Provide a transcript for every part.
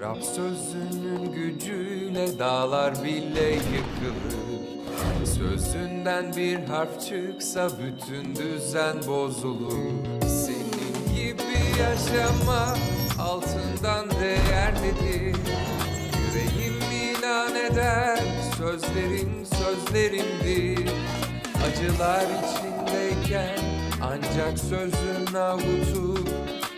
Rab sözünün gücüyle dağlar bile yıkılır. Sözünden bir harf çıksa bütün düzen bozulur. Senin gibi yaşama altından değerlidir Yüreğim ilan eder sözlerin sözlerimdir. Acılar içindeyken ancak sözün avutur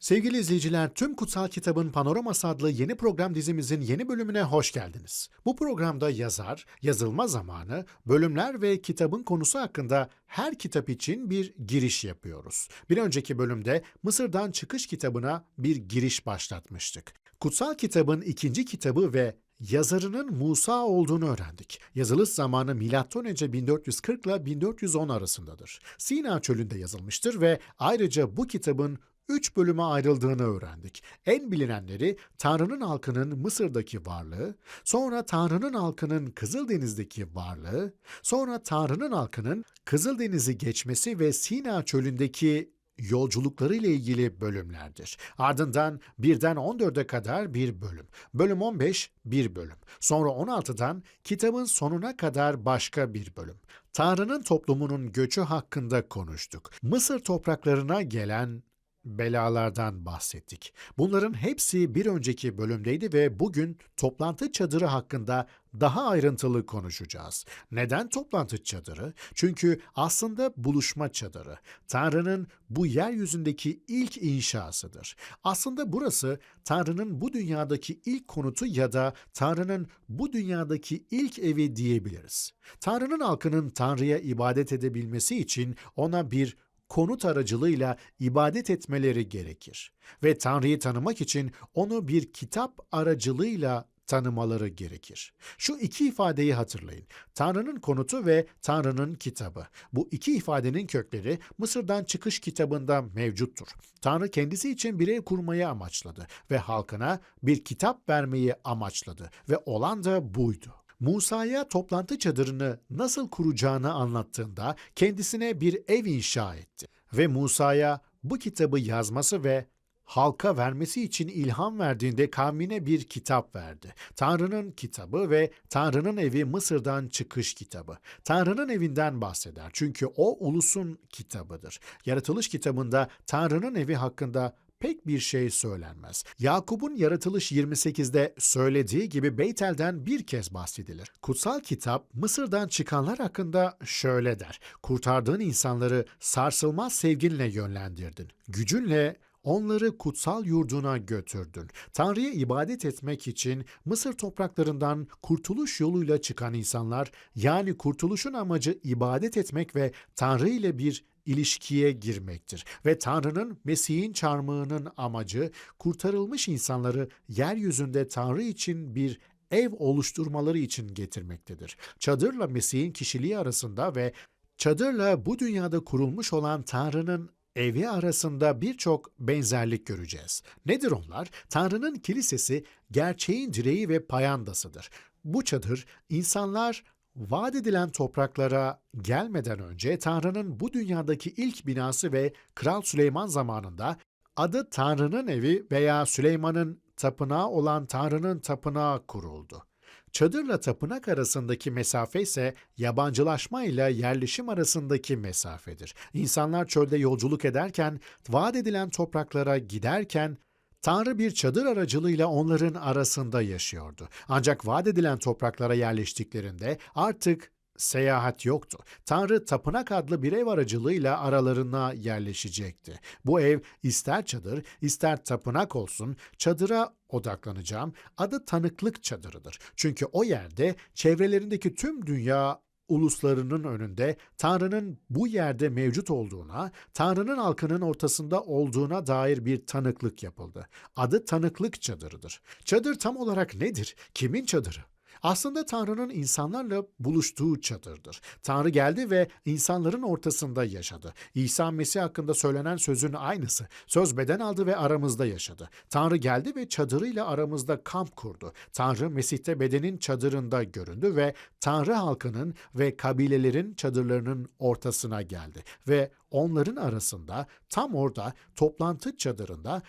Sevgili izleyiciler, tüm Kutsal Kitabın Panoraması adlı yeni program dizimizin yeni bölümüne hoş geldiniz. Bu programda yazar, yazılma zamanı, bölümler ve kitabın konusu hakkında her kitap için bir giriş yapıyoruz. Bir önceki bölümde Mısır'dan Çıkış kitabına bir giriş başlatmıştık. Kutsal Kitabın ikinci kitabı ve yazarının Musa olduğunu öğrendik. Yazılış zamanı M.Ö. 1440 ile 1410 arasındadır. Sina çölünde yazılmıştır ve ayrıca bu kitabın üç bölüme ayrıldığını öğrendik. En bilinenleri Tanrı'nın halkının Mısır'daki varlığı, sonra Tanrı'nın halkının Kızıldeniz'deki varlığı, sonra Tanrı'nın halkının Kızıldeniz'i geçmesi ve Sina çölündeki yolculukları ile ilgili bölümlerdir. Ardından 1'den 14'e kadar bir bölüm. Bölüm 15 bir bölüm. Sonra 16'dan kitabın sonuna kadar başka bir bölüm. Tanrı'nın toplumunun göçü hakkında konuştuk. Mısır topraklarına gelen belalardan bahsettik. Bunların hepsi bir önceki bölümdeydi ve bugün toplantı çadırı hakkında daha ayrıntılı konuşacağız. Neden toplantı çadırı? Çünkü aslında buluşma çadırı. Tanrı'nın bu yeryüzündeki ilk inşasıdır. Aslında burası Tanrı'nın bu dünyadaki ilk konutu ya da Tanrı'nın bu dünyadaki ilk evi diyebiliriz. Tanrı'nın halkının Tanrı'ya ibadet edebilmesi için ona bir konut aracılığıyla ibadet etmeleri gerekir. Ve Tanrı'yı tanımak için onu bir kitap aracılığıyla tanımaları gerekir. Şu iki ifadeyi hatırlayın. Tanrı'nın konutu ve Tanrı'nın kitabı. Bu iki ifadenin kökleri Mısır'dan çıkış kitabında mevcuttur. Tanrı kendisi için bir ev kurmayı amaçladı ve halkına bir kitap vermeyi amaçladı ve olan da buydu. Musa'ya toplantı çadırını nasıl kuracağını anlattığında kendisine bir ev inşa etti ve Musa'ya bu kitabı yazması ve halka vermesi için ilham verdiğinde kavmine bir kitap verdi. Tanrı'nın kitabı ve Tanrı'nın evi Mısır'dan çıkış kitabı. Tanrı'nın evinden bahseder çünkü o ulusun kitabıdır. Yaratılış kitabında Tanrı'nın evi hakkında pek bir şey söylenmez. Yakup'un Yaratılış 28'de söylediği gibi Beytel'den bir kez bahsedilir. Kutsal kitap Mısır'dan çıkanlar hakkında şöyle der. Kurtardığın insanları sarsılmaz sevginle yönlendirdin. Gücünle onları kutsal yurduna götürdün. Tanrı'ya ibadet etmek için Mısır topraklarından kurtuluş yoluyla çıkan insanlar, yani kurtuluşun amacı ibadet etmek ve Tanrı ile bir ilişkiye girmektir. Ve Tanrı'nın Mesih'in çarmıhının amacı kurtarılmış insanları yeryüzünde Tanrı için bir ev oluşturmaları için getirmektedir. Çadırla Mesih'in kişiliği arasında ve çadırla bu dünyada kurulmuş olan Tanrı'nın evi arasında birçok benzerlik göreceğiz. Nedir onlar? Tanrı'nın kilisesi gerçeğin direği ve payandasıdır. Bu çadır insanlar vaat edilen topraklara gelmeden önce Tanrı'nın bu dünyadaki ilk binası ve Kral Süleyman zamanında adı Tanrı'nın evi veya Süleyman'ın tapınağı olan Tanrı'nın tapınağı kuruldu. Çadırla tapınak arasındaki mesafe ise yabancılaşma ile yerleşim arasındaki mesafedir. İnsanlar çölde yolculuk ederken, vaat edilen topraklara giderken Tanrı bir çadır aracılığıyla onların arasında yaşıyordu. Ancak vaat edilen topraklara yerleştiklerinde artık seyahat yoktu. Tanrı tapınak adlı bir ev aracılığıyla aralarına yerleşecekti. Bu ev ister çadır, ister tapınak olsun, çadıra odaklanacağım. Adı tanıklık çadırıdır. Çünkü o yerde çevrelerindeki tüm dünya uluslarının önünde Tanrı'nın bu yerde mevcut olduğuna, Tanrı'nın halkının ortasında olduğuna dair bir tanıklık yapıldı. Adı tanıklık çadırıdır. Çadır tam olarak nedir? Kimin çadırı? Aslında Tanrı'nın insanlarla buluştuğu çadırdır. Tanrı geldi ve insanların ortasında yaşadı. İsa Mesih hakkında söylenen sözün aynısı. Söz beden aldı ve aramızda yaşadı. Tanrı geldi ve çadırıyla aramızda kamp kurdu. Tanrı Mesih'te bedenin çadırında göründü ve Tanrı halkının ve kabilelerin çadırlarının ortasına geldi. Ve onların arasında tam orada toplantı çadırında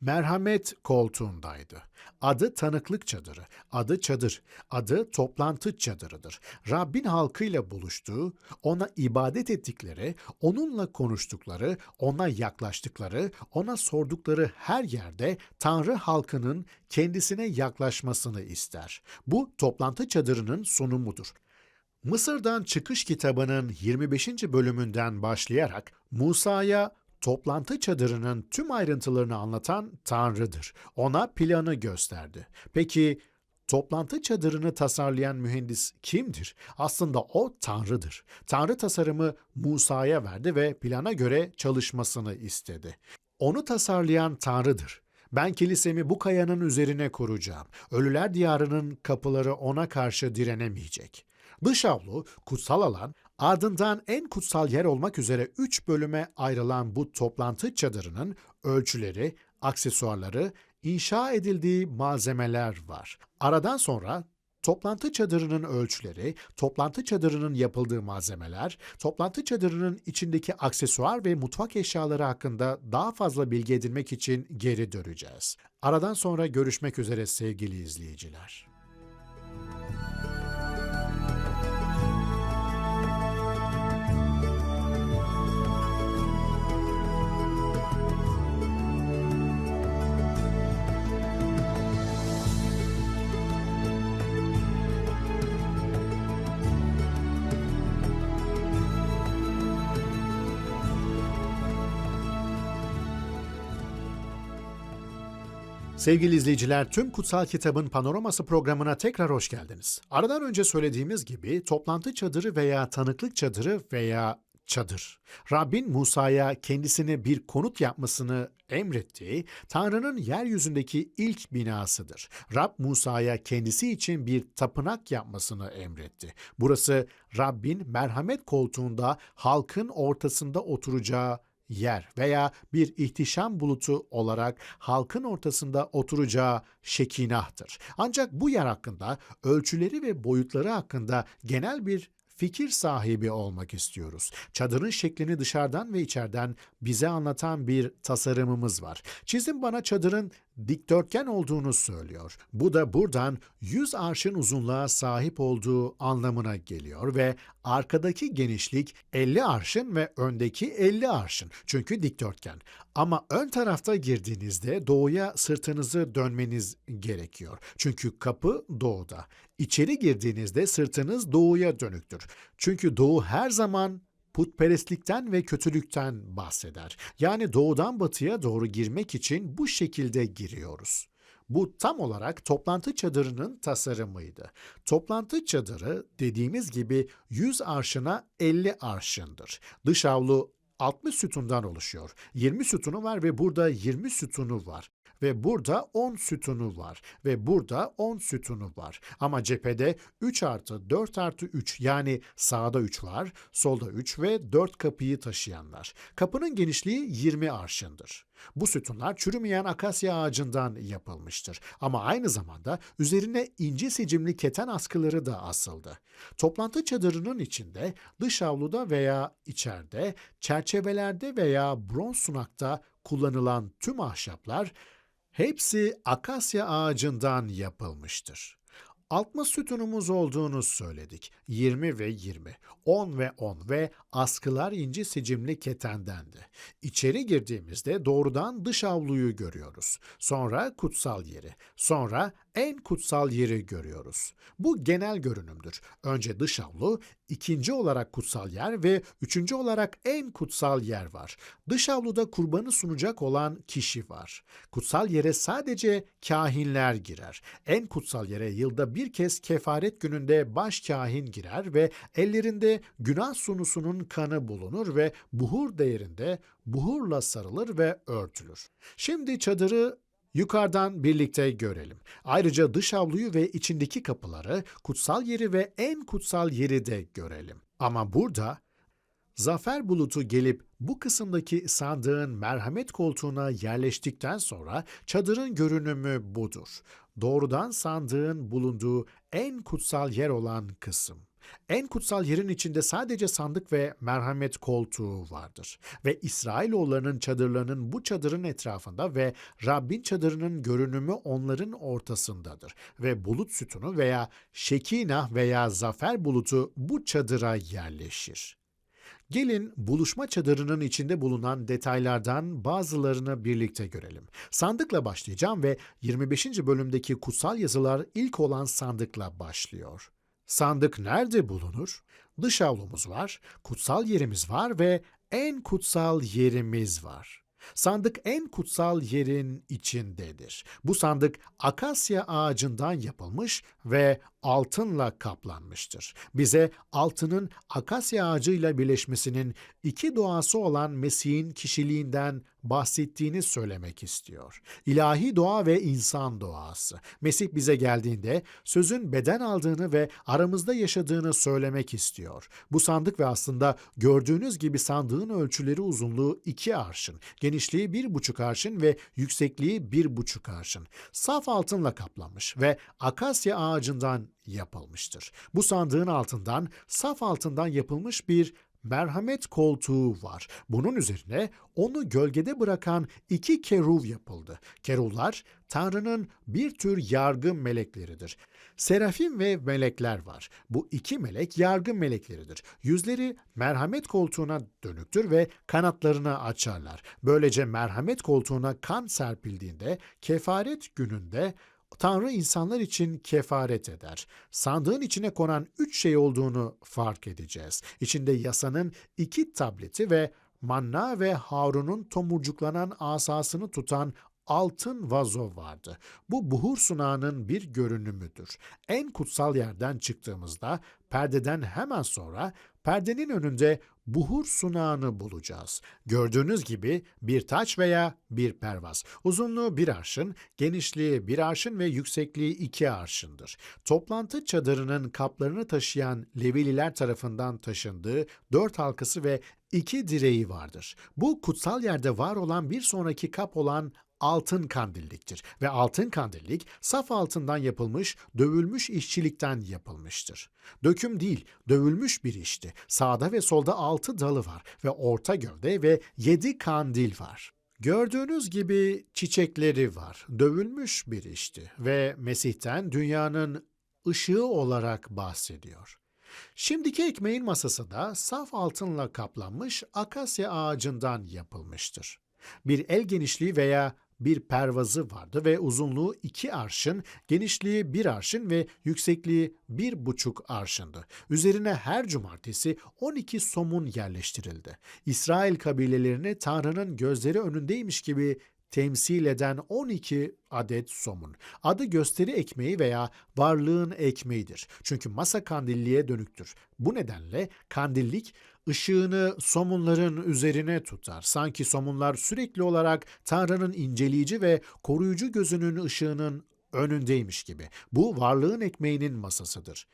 merhamet koltuğundaydı. Adı tanıklık çadırı, adı çadır, adı toplantı çadırıdır. Rabbin halkıyla buluştuğu, ona ibadet ettikleri, onunla konuştukları, ona yaklaştıkları, ona sordukları her yerde Tanrı halkının kendisine yaklaşmasını ister. Bu toplantı çadırının sunumudur. Mısır'dan Çıkış kitabının 25. bölümünden başlayarak Musa'ya toplantı çadırının tüm ayrıntılarını anlatan Tanrı'dır. Ona planı gösterdi. Peki toplantı çadırını tasarlayan mühendis kimdir? Aslında o Tanrı'dır. Tanrı tasarımı Musa'ya verdi ve plana göre çalışmasını istedi. Onu tasarlayan Tanrı'dır. Ben kilisemi bu kayanın üzerine kuracağım. Ölüler diyarının kapıları ona karşı direnemeyecek. Dış avlu, kutsal alan, ardından en kutsal yer olmak üzere üç bölüme ayrılan bu toplantı çadırının ölçüleri, aksesuarları, inşa edildiği malzemeler var. Aradan sonra toplantı çadırının ölçüleri, toplantı çadırının yapıldığı malzemeler, toplantı çadırının içindeki aksesuar ve mutfak eşyaları hakkında daha fazla bilgi edinmek için geri döneceğiz. Aradan sonra görüşmek üzere sevgili izleyiciler. Sevgili izleyiciler, tüm Kutsal Kitabın Panoraması programına tekrar hoş geldiniz. Aradan önce söylediğimiz gibi toplantı çadırı veya tanıklık çadırı veya çadır. Rabbin Musa'ya kendisine bir konut yapmasını emrettiği Tanrı'nın yeryüzündeki ilk binasıdır. Rab Musa'ya kendisi için bir tapınak yapmasını emretti. Burası Rabbin merhamet koltuğunda halkın ortasında oturacağı yer veya bir ihtişam bulutu olarak halkın ortasında oturacağı şekinahtır. Ancak bu yer hakkında ölçüleri ve boyutları hakkında genel bir fikir sahibi olmak istiyoruz. Çadırın şeklini dışarıdan ve içeriden bize anlatan bir tasarımımız var. Çizim bana çadırın dikdörtgen olduğunu söylüyor. Bu da buradan 100 arşın uzunluğa sahip olduğu anlamına geliyor ve arkadaki genişlik 50 arşın ve öndeki 50 arşın. Çünkü dikdörtgen. Ama ön tarafta girdiğinizde doğuya sırtınızı dönmeniz gerekiyor. Çünkü kapı doğuda. İçeri girdiğinizde sırtınız doğuya dönüktür. Çünkü doğu her zaman putperestlikten ve kötülükten bahseder. Yani doğudan batıya doğru girmek için bu şekilde giriyoruz. Bu tam olarak toplantı çadırının tasarımıydı. Toplantı çadırı dediğimiz gibi 100 arşına 50 arşındır. Dış avlu 60 sütundan oluşuyor. 20 sütunu var ve burada 20 sütunu var ve burada 10 sütunu var ve burada 10 sütunu var. Ama cephede 3 artı 4 artı 3 yani sağda 3 var, solda 3 ve 4 kapıyı taşıyanlar. Kapının genişliği 20 arşındır. Bu sütunlar çürümeyen akasya ağacından yapılmıştır. Ama aynı zamanda üzerine ince sicimli keten askıları da asıldı. Toplantı çadırının içinde, dış avluda veya içeride, çerçevelerde veya bronz sunakta kullanılan tüm ahşaplar hepsi akasya ağacından yapılmıştır. 60 sütunumuz olduğunu söyledik. 20 ve 20, 10 ve 10 ve askılar inci sicimli ketendendi. İçeri girdiğimizde doğrudan dış avluyu görüyoruz. Sonra kutsal yeri, sonra en kutsal yeri görüyoruz. Bu genel görünümdür. Önce dış avlu, ikinci olarak kutsal yer ve üçüncü olarak en kutsal yer var. Dış avluda kurbanı sunacak olan kişi var. Kutsal yere sadece kahinler girer. En kutsal yere yılda bir kez kefaret gününde baş kahin girer ve ellerinde günah sunusunun kanı bulunur ve buhur değerinde buhurla sarılır ve örtülür. Şimdi çadırı Yukarıdan birlikte görelim. Ayrıca dış avluyu ve içindeki kapıları, kutsal yeri ve en kutsal yeri de görelim. Ama burada Zafer bulutu gelip bu kısımdaki sandığın merhamet koltuğuna yerleştikten sonra çadırın görünümü budur. Doğrudan sandığın bulunduğu en kutsal yer olan kısım. En kutsal yerin içinde sadece sandık ve merhamet koltuğu vardır. Ve İsrailoğullarının çadırlarının bu çadırın etrafında ve Rabbin çadırının görünümü onların ortasındadır. Ve bulut sütunu veya şekinah veya zafer bulutu bu çadıra yerleşir. Gelin buluşma çadırının içinde bulunan detaylardan bazılarını birlikte görelim. Sandıkla başlayacağım ve 25. bölümdeki kutsal yazılar ilk olan sandıkla başlıyor. Sandık nerede bulunur? Dış avlumuz var, kutsal yerimiz var ve en kutsal yerimiz var. Sandık en kutsal yerin içindedir. Bu sandık akasya ağacından yapılmış ve altınla kaplanmıştır. Bize altının akasya ağacıyla birleşmesinin iki doğası olan Mesih'in kişiliğinden bahsettiğini söylemek istiyor. İlahi doğa ve insan doğası. Mesih bize geldiğinde sözün beden aldığını ve aramızda yaşadığını söylemek istiyor. Bu sandık ve aslında gördüğünüz gibi sandığın ölçüleri uzunluğu iki arşın, genişliği bir buçuk arşın ve yüksekliği bir buçuk arşın. Saf altınla kaplanmış ve akasya ağacından yapılmıştır. Bu sandığın altından saf altından yapılmış bir merhamet koltuğu var. Bunun üzerine onu gölgede bırakan iki keruv yapıldı. Keruvlar Tanrı'nın bir tür yargı melekleridir. Serafim ve melekler var. Bu iki melek yargı melekleridir. Yüzleri merhamet koltuğuna dönüktür ve kanatlarını açarlar. Böylece merhamet koltuğuna kan serpildiğinde kefaret gününde Tanrı insanlar için kefaret eder. Sandığın içine konan üç şey olduğunu fark edeceğiz. İçinde yasanın iki tableti ve manna ve Harun'un tomurcuklanan asasını tutan altın vazo vardı. Bu buhur sunağının bir görünümüdür. En kutsal yerden çıktığımızda perdeden hemen sonra perdenin önünde buhur sunağını bulacağız. Gördüğünüz gibi bir taç veya bir pervaz. Uzunluğu bir arşın, genişliği bir arşın ve yüksekliği iki arşındır. Toplantı çadırının kaplarını taşıyan Levililer tarafından taşındığı dört halkası ve iki direği vardır. Bu kutsal yerde var olan bir sonraki kap olan altın kandilliktir ve altın kandillik saf altından yapılmış, dövülmüş işçilikten yapılmıştır. Döküm değil, dövülmüş bir işti. Sağda ve solda altı dalı var ve orta gövde ve yedi kandil var. Gördüğünüz gibi çiçekleri var. Dövülmüş bir işti ve Mesih'ten dünyanın ışığı olarak bahsediyor. Şimdiki ekmeğin masası da saf altınla kaplanmış akasya ağacından yapılmıştır. Bir el genişliği veya bir pervazı vardı ve uzunluğu iki arşın, genişliği bir arşın ve yüksekliği bir buçuk arşındı. Üzerine her cumartesi 12 somun yerleştirildi. İsrail kabilelerini Tanrı'nın gözleri önündeymiş gibi temsil eden 12 adet somun. Adı gösteri ekmeği veya varlığın ekmeğidir. Çünkü masa kandilliğe dönüktür. Bu nedenle kandillik ışığını somunların üzerine tutar. Sanki somunlar sürekli olarak Tanrı'nın inceleyici ve koruyucu gözünün ışığının önündeymiş gibi. Bu varlığın ekmeğinin masasıdır.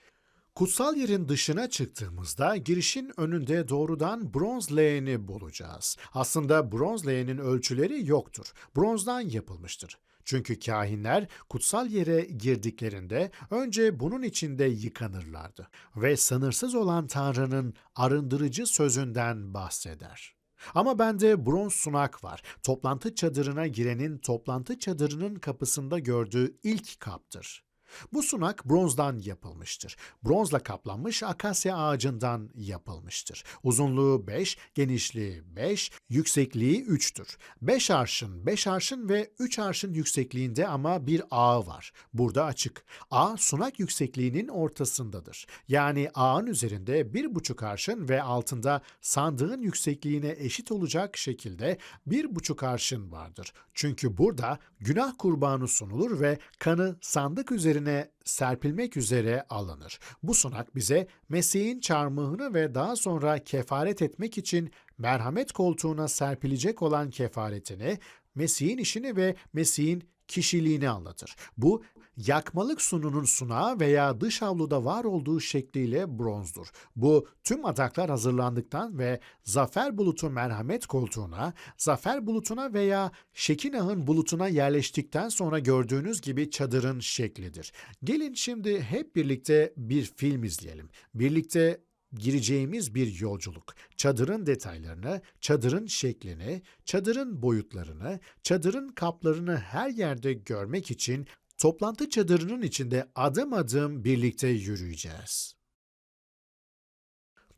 Kutsal yerin dışına çıktığımızda girişin önünde doğrudan bronz leğeni bulacağız. Aslında bronz leğenin ölçüleri yoktur. Bronzdan yapılmıştır. Çünkü kahinler kutsal yere girdiklerinde önce bunun içinde yıkanırlardı ve sınırsız olan Tanrı'nın arındırıcı sözünden bahseder. Ama bende bronz sunak var. Toplantı çadırına girenin toplantı çadırının kapısında gördüğü ilk kaptır. Bu sunak bronzdan yapılmıştır. Bronzla kaplanmış akasya ağacından yapılmıştır. Uzunluğu 5, genişliği 5, yüksekliği 3'tür. 5 arşın, 5 arşın ve 3 arşın yüksekliğinde ama bir ağı var. Burada açık. Ağ sunak yüksekliğinin ortasındadır. Yani ağın üzerinde 1,5 arşın ve altında sandığın yüksekliğine eşit olacak şekilde 1,5 arşın vardır. Çünkü burada günah kurbanı sunulur ve kanı sandık üzerine serpilmek üzere alınır. Bu sunak bize Mesih'in çarmıhını ve daha sonra kefaret etmek için merhamet koltuğuna serpilecek olan kefaretini, Mesih'in işini ve Mesih'in kişiliğini anlatır. Bu yakmalık sununun sunağı veya dış avluda var olduğu şekliyle bronzdur. Bu tüm adaklar hazırlandıktan ve zafer bulutu merhamet koltuğuna, zafer bulutuna veya Şekinah'ın bulutuna yerleştikten sonra gördüğünüz gibi çadırın şeklidir. Gelin şimdi hep birlikte bir film izleyelim. Birlikte gireceğimiz bir yolculuk. Çadırın detaylarını, çadırın şeklini, çadırın boyutlarını, çadırın kaplarını her yerde görmek için toplantı çadırının içinde adım adım birlikte yürüyeceğiz.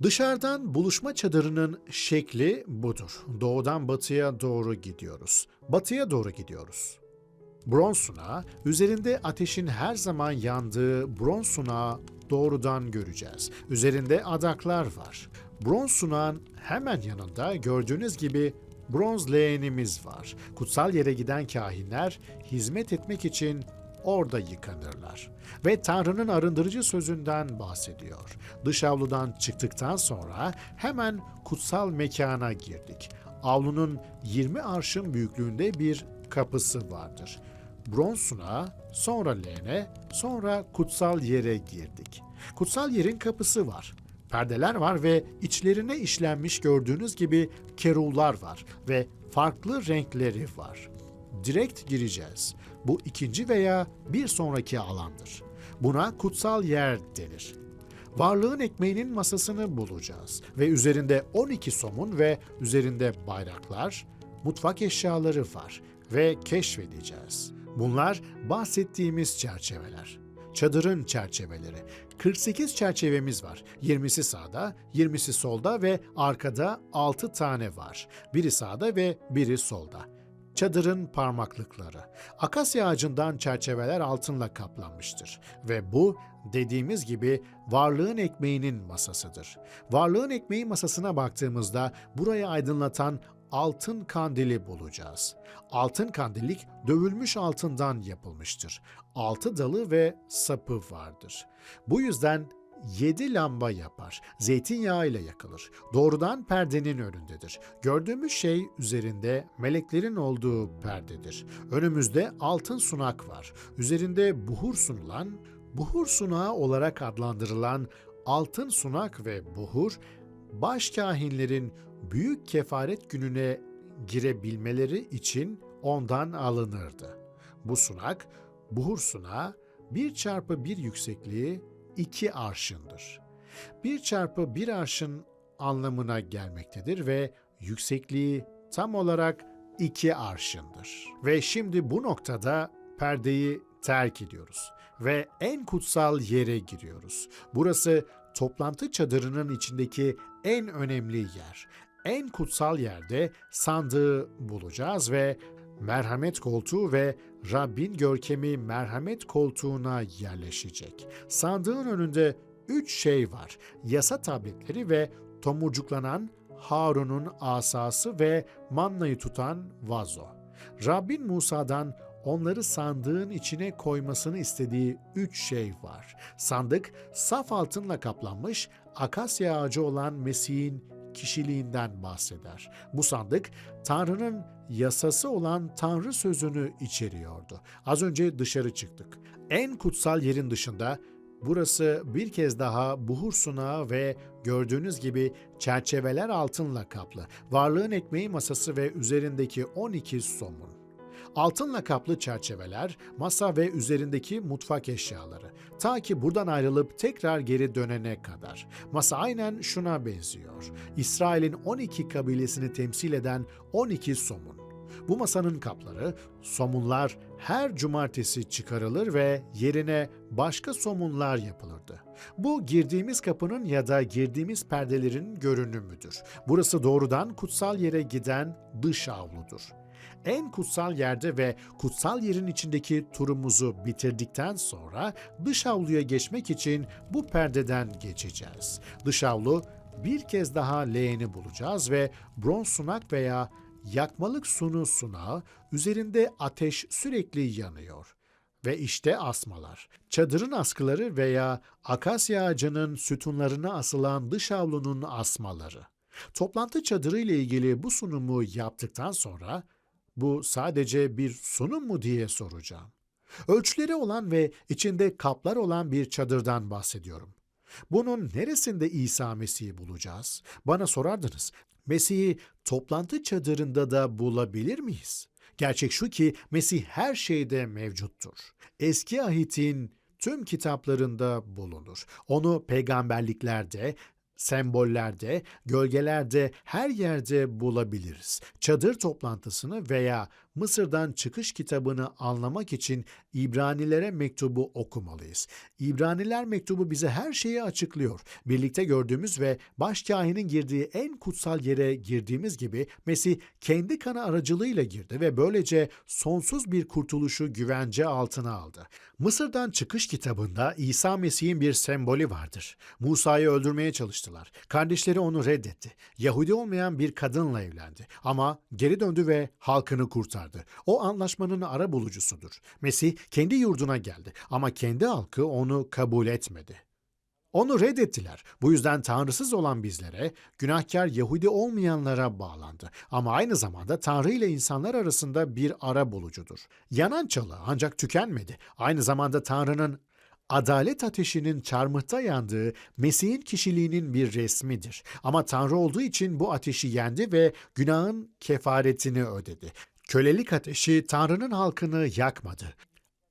Dışarıdan buluşma çadırının şekli budur. Doğudan batıya doğru gidiyoruz. Batıya doğru gidiyoruz. Bronz sunağı, üzerinde ateşin her zaman yandığı bronz sunağı doğrudan göreceğiz. Üzerinde adaklar var. Bronz sunağın hemen yanında gördüğünüz gibi bronz leğenimiz var. Kutsal yere giden kahinler hizmet etmek için orada yıkanırlar. Ve Tanrı'nın arındırıcı sözünden bahsediyor. Dış avludan çıktıktan sonra hemen kutsal mekana girdik. Avlunun 20 arşın büyüklüğünde bir kapısı vardır. Bronz sunağı, sonra leğene, sonra kutsal yere girdik. Kutsal yerin kapısı var. Perdeler var ve içlerine işlenmiş gördüğünüz gibi kerullar var ve farklı renkleri var. Direkt gireceğiz. Bu ikinci veya bir sonraki alandır. Buna kutsal yer denir. Varlığın ekmeğinin masasını bulacağız ve üzerinde 12 somun ve üzerinde bayraklar, mutfak eşyaları var ve keşfedeceğiz. Bunlar bahsettiğimiz çerçeveler. Çadırın çerçeveleri. 48 çerçevemiz var. 20'si sağda, 20'si solda ve arkada 6 tane var. Biri sağda ve biri solda. Çadırın parmaklıkları. Akasya ağacından çerçeveler altınla kaplanmıştır. Ve bu dediğimiz gibi varlığın ekmeğinin masasıdır. Varlığın ekmeği masasına baktığımızda burayı aydınlatan altın kandili bulacağız. Altın kandillik dövülmüş altından yapılmıştır. Altı dalı ve sapı vardır. Bu yüzden yedi lamba yapar. Zeytinyağı ile yakılır. Doğrudan perdenin önündedir. Gördüğümüz şey üzerinde meleklerin olduğu perdedir. Önümüzde altın sunak var. Üzerinde buhur sunulan, buhur sunağı olarak adlandırılan altın sunak ve buhur, başkahinlerin büyük kefaret gününe girebilmeleri için ondan alınırdı. Bu sunak, buhur sunağı 1 çarpı 1 yüksekliği 2 arşındır. 1 çarpı 1 arşın anlamına gelmektedir ve yüksekliği tam olarak 2 arşındır. Ve şimdi bu noktada perdeyi terk ediyoruz ve en kutsal yere giriyoruz. Burası toplantı çadırının içindeki en önemli yer. En kutsal yerde sandığı bulacağız ve merhamet koltuğu ve Rabbin görkemi merhamet koltuğuna yerleşecek. Sandığın önünde üç şey var. Yasa tabletleri ve tomurcuklanan Harun'un asası ve mannayı tutan vazo. Rabbin Musa'dan onları sandığın içine koymasını istediği üç şey var. Sandık saf altınla kaplanmış akasya ağacı olan Mesih'in kişiliğinden bahseder. Bu sandık Tanrı'nın yasası olan Tanrı sözünü içeriyordu. Az önce dışarı çıktık. En kutsal yerin dışında Burası bir kez daha buhur sunağı ve gördüğünüz gibi çerçeveler altınla kaplı. Varlığın ekmeği masası ve üzerindeki 12 somun. Altınla kaplı çerçeveler, masa ve üzerindeki mutfak eşyaları. Ta ki buradan ayrılıp tekrar geri dönene kadar. Masa aynen şuna benziyor. İsrail'in 12 kabilesini temsil eden 12 somun. Bu masanın kapları, somunlar her cumartesi çıkarılır ve yerine başka somunlar yapılırdı. Bu girdiğimiz kapının ya da girdiğimiz perdelerin görünümüdür. Burası doğrudan kutsal yere giden dış avludur. En kutsal yerde ve kutsal yerin içindeki turumuzu bitirdikten sonra dış avluya geçmek için bu perdeden geçeceğiz. Dış avlu bir kez daha leğeni bulacağız ve bronz sunak veya yakmalık sunu sunağı üzerinde ateş sürekli yanıyor. Ve işte asmalar. Çadırın askıları veya akasya ağacının sütunlarına asılan dış avlunun asmaları. Toplantı çadırı ile ilgili bu sunumu yaptıktan sonra bu sadece bir sunum mu diye soracağım. Ölçüleri olan ve içinde kaplar olan bir çadırdan bahsediyorum. Bunun neresinde İsa Mesih'i bulacağız? Bana sorardınız. Mesih'i toplantı çadırında da bulabilir miyiz? Gerçek şu ki Mesih her şeyde mevcuttur. Eski ahitin tüm kitaplarında bulunur. Onu peygamberliklerde, sembollerde, gölgelerde, her yerde bulabiliriz. Çadır toplantısını veya Mısır'dan çıkış kitabını anlamak için İbranilere mektubu okumalıyız. İbraniler mektubu bize her şeyi açıklıyor. Birlikte gördüğümüz ve başkahinin girdiği en kutsal yere girdiğimiz gibi Mesih kendi kanı aracılığıyla girdi ve böylece sonsuz bir kurtuluşu güvence altına aldı. Mısır'dan çıkış kitabında İsa Mesih'in bir sembolü vardır. Musa'yı öldürmeye çalıştılar. Kardeşleri onu reddetti. Yahudi olmayan bir kadınla evlendi. Ama geri döndü ve halkını kurtardı. O anlaşmanın ara bulucusudur. Mesih kendi yurduna geldi ama kendi halkı onu kabul etmedi. Onu reddettiler. Bu yüzden tanrısız olan bizlere, günahkar Yahudi olmayanlara bağlandı. Ama aynı zamanda Tanrı ile insanlar arasında bir ara bulucudur. Yanan çalı ancak tükenmedi. Aynı zamanda Tanrı'nın adalet ateşinin çarmıhta yandığı Mesih'in kişiliğinin bir resmidir. Ama Tanrı olduğu için bu ateşi yendi ve günahın kefaretini ödedi. Kölelik ateşi Tanrı'nın halkını yakmadı.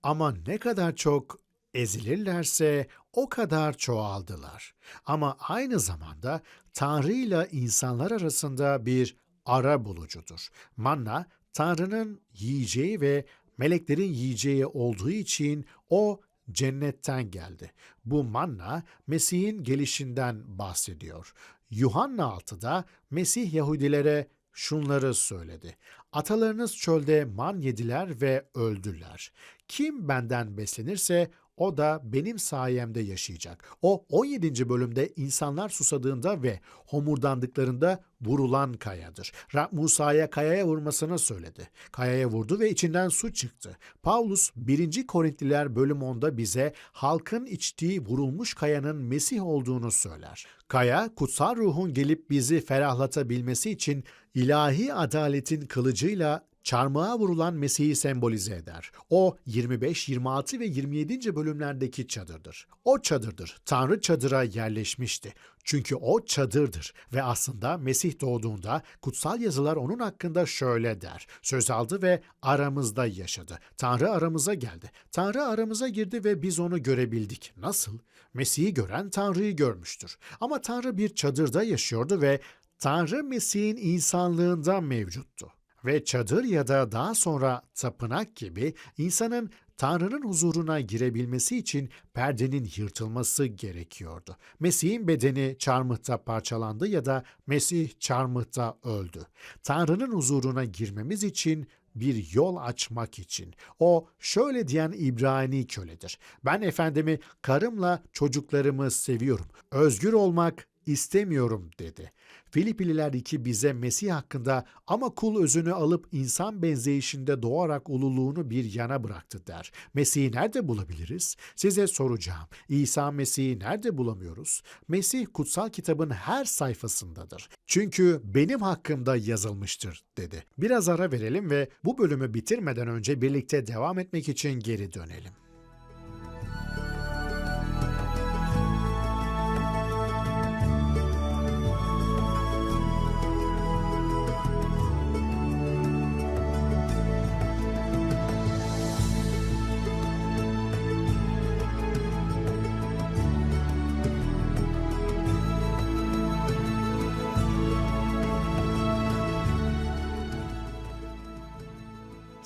Ama ne kadar çok ezilirlerse o kadar çoğaldılar. Ama aynı zamanda Tanrı ile insanlar arasında bir ara bulucudur. Manna Tanrı'nın yiyeceği ve meleklerin yiyeceği olduğu için o cennetten geldi. Bu manna Mesih'in gelişinden bahsediyor. Yuhanna 6'da Mesih Yahudilere şunları söyledi. Atalarınız çölde man yediler ve öldüler. Kim benden beslenirse o da benim sayemde yaşayacak. O 17. bölümde insanlar susadığında ve homurdandıklarında vurulan kayadır. Rab Musa'ya kayaya vurmasını söyledi. Kayaya vurdu ve içinden su çıktı. Paulus 1. Korintliler bölüm 10'da bize halkın içtiği vurulmuş kayanın Mesih olduğunu söyler. Kaya, kutsal ruhun gelip bizi ferahlatabilmesi için ilahi adaletin kılıcıyla çarmıha vurulan Mesih'i sembolize eder. O 25, 26 ve 27. bölümlerdeki çadırdır. O çadırdır. Tanrı çadıra yerleşmişti. Çünkü o çadırdır ve aslında Mesih doğduğunda kutsal yazılar onun hakkında şöyle der. Söz aldı ve aramızda yaşadı. Tanrı aramıza geldi. Tanrı aramıza girdi ve biz onu görebildik. Nasıl? Mesih'i gören Tanrı'yı görmüştür. Ama Tanrı bir çadırda yaşıyordu ve Tanrı Mesih'in insanlığında mevcuttu ve çadır ya da daha sonra tapınak gibi insanın Tanrı'nın huzuruna girebilmesi için perdenin yırtılması gerekiyordu. Mesih'in bedeni çarmıhta parçalandı ya da Mesih çarmıhta öldü. Tanrı'nın huzuruna girmemiz için bir yol açmak için. O şöyle diyen İbrani köledir. Ben efendimi karımla çocuklarımı seviyorum. Özgür olmak istemiyorum dedi. Filipililer 2 bize Mesih hakkında ama kul özünü alıp insan benzeyişinde doğarak ululuğunu bir yana bıraktı der. Mesih'i nerede bulabiliriz? Size soracağım. İsa Mesih'i nerede bulamıyoruz? Mesih kutsal kitabın her sayfasındadır. Çünkü benim hakkımda yazılmıştır dedi. Biraz ara verelim ve bu bölümü bitirmeden önce birlikte devam etmek için geri dönelim.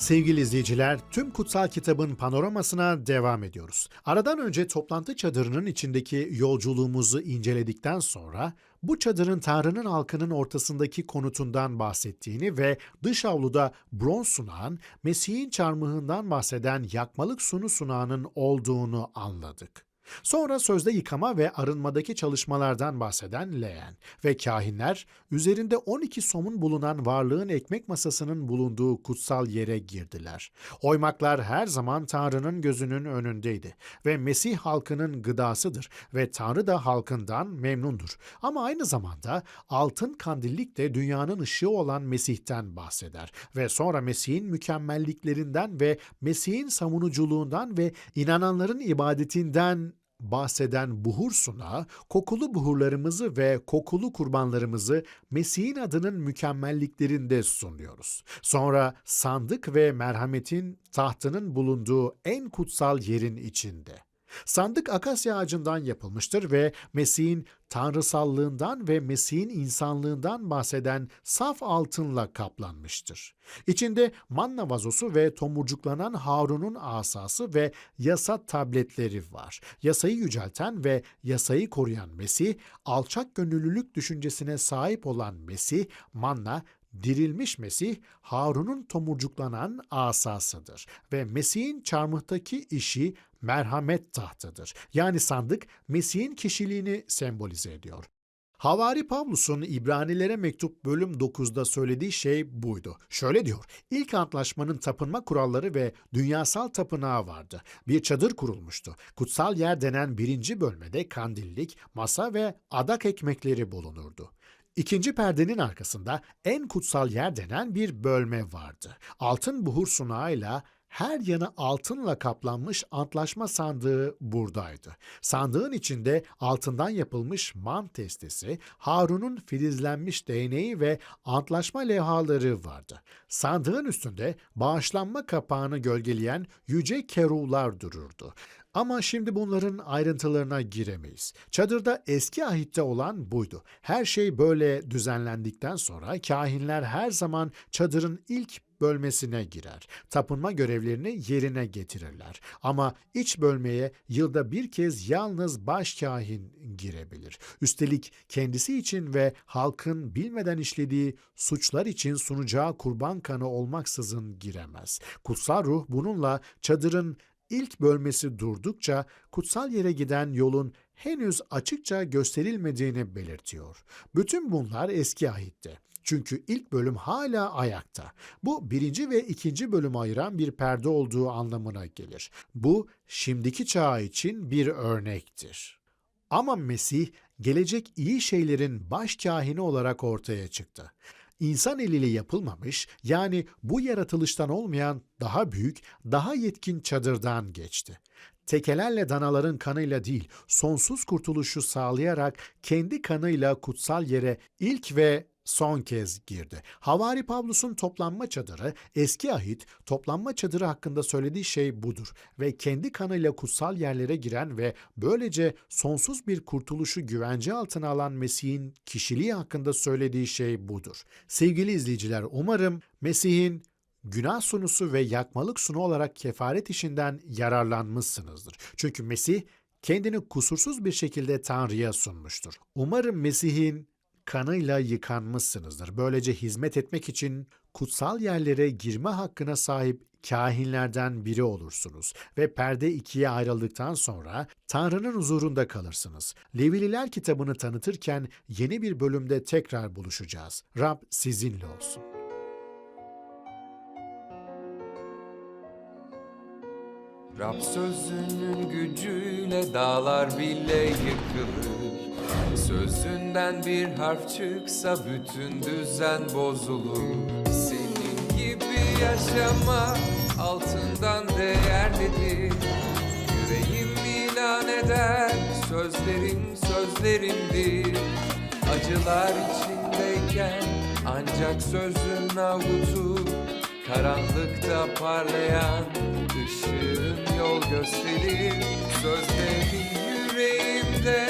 Sevgili izleyiciler, tüm kutsal kitabın panoramasına devam ediyoruz. Aradan önce toplantı çadırının içindeki yolculuğumuzu inceledikten sonra bu çadırın Tanrı'nın halkının ortasındaki konutundan bahsettiğini ve dış avluda bronz sunağın Mesih'in çarmıhından bahseden yakmalık sunu sunağının olduğunu anladık. Sonra sözde yıkama ve arınmadaki çalışmalardan bahseden leğen ve kahinler üzerinde 12 somun bulunan varlığın ekmek masasının bulunduğu kutsal yere girdiler. Oymaklar her zaman Tanrı'nın gözünün önündeydi ve Mesih halkının gıdasıdır ve Tanrı da halkından memnundur. Ama aynı zamanda altın kandillik de dünyanın ışığı olan Mesih'ten bahseder ve sonra Mesih'in mükemmelliklerinden ve Mesih'in savunuculuğundan ve inananların ibadetinden bahseden buhur sunağı, kokulu buhurlarımızı ve kokulu kurbanlarımızı Mesih'in adının mükemmelliklerinde sunuyoruz. Sonra sandık ve merhametin tahtının bulunduğu en kutsal yerin içinde. Sandık akasya ağacından yapılmıştır ve Mesih'in tanrısallığından ve Mesih'in insanlığından bahseden saf altınla kaplanmıştır. İçinde manna vazosu ve tomurcuklanan Harun'un asası ve yasa tabletleri var. Yasayı yücelten ve yasayı koruyan Mesih, alçak gönüllülük düşüncesine sahip olan Mesih, manna, dirilmiş Mesih, Harun'un tomurcuklanan asasıdır ve Mesih'in çarmıhtaki işi merhamet tahtıdır. Yani sandık Mesih'in kişiliğini sembolize ediyor. Havari Pavlus'un İbranilere mektup bölüm 9'da söylediği şey buydu. Şöyle diyor, ilk antlaşmanın tapınma kuralları ve dünyasal tapınağı vardı. Bir çadır kurulmuştu. Kutsal yer denen birinci bölmede kandillik, masa ve adak ekmekleri bulunurdu. İkinci perdenin arkasında en kutsal yer denen bir bölme vardı. Altın buhur sunağıyla her yanı altınla kaplanmış antlaşma sandığı buradaydı. Sandığın içinde altından yapılmış man testisi, Harun'un filizlenmiş değneği ve antlaşma levhaları vardı. Sandığın üstünde bağışlanma kapağını gölgeleyen yüce kerular dururdu. Ama şimdi bunların ayrıntılarına giremeyiz. Çadırda eski ahitte olan buydu. Her şey böyle düzenlendikten sonra kahinler her zaman çadırın ilk bölmesine girer. Tapınma görevlerini yerine getirirler. Ama iç bölmeye yılda bir kez yalnız başkahin girebilir. Üstelik kendisi için ve halkın bilmeden işlediği suçlar için sunacağı kurban kanı olmaksızın giremez. Kutsal ruh bununla çadırın ilk bölmesi durdukça kutsal yere giden yolun henüz açıkça gösterilmediğini belirtiyor. Bütün bunlar eski ahitte. Çünkü ilk bölüm hala ayakta. Bu birinci ve ikinci bölümü ayıran bir perde olduğu anlamına gelir. Bu şimdiki çağ için bir örnektir. Ama Mesih gelecek iyi şeylerin baş kahini olarak ortaya çıktı. İnsan eliyle yapılmamış yani bu yaratılıştan olmayan daha büyük, daha yetkin çadırdan geçti. Tekelerle danaların kanıyla değil, sonsuz kurtuluşu sağlayarak kendi kanıyla kutsal yere ilk ve son kez girdi. Havari Pavlus'un toplanma çadırı, eski ahit toplanma çadırı hakkında söylediği şey budur ve kendi kanıyla kutsal yerlere giren ve böylece sonsuz bir kurtuluşu güvence altına alan Mesih'in kişiliği hakkında söylediği şey budur. Sevgili izleyiciler, umarım Mesih'in günah sunusu ve yakmalık sunu olarak kefaret işinden yararlanmışsınızdır. Çünkü Mesih kendini kusursuz bir şekilde Tanrı'ya sunmuştur. Umarım Mesih'in kanıyla yıkanmışsınızdır. Böylece hizmet etmek için kutsal yerlere girme hakkına sahip kahinlerden biri olursunuz ve perde ikiye ayrıldıktan sonra Tanrı'nın huzurunda kalırsınız. Levililer kitabını tanıtırken yeni bir bölümde tekrar buluşacağız. Rab sizinle olsun. Rab sözünün gücüyle dağlar bile yıkılır Sözünden bir harf çıksa bütün düzen bozulur. Senin gibi yaşama altından değerlidir Yüreğim ilan eder sözlerin sözlerimdir. Acılar içindeyken ancak sözün avutur Karanlıkta parlayan ışığın yol gösterir. Sözlerin yüreğimde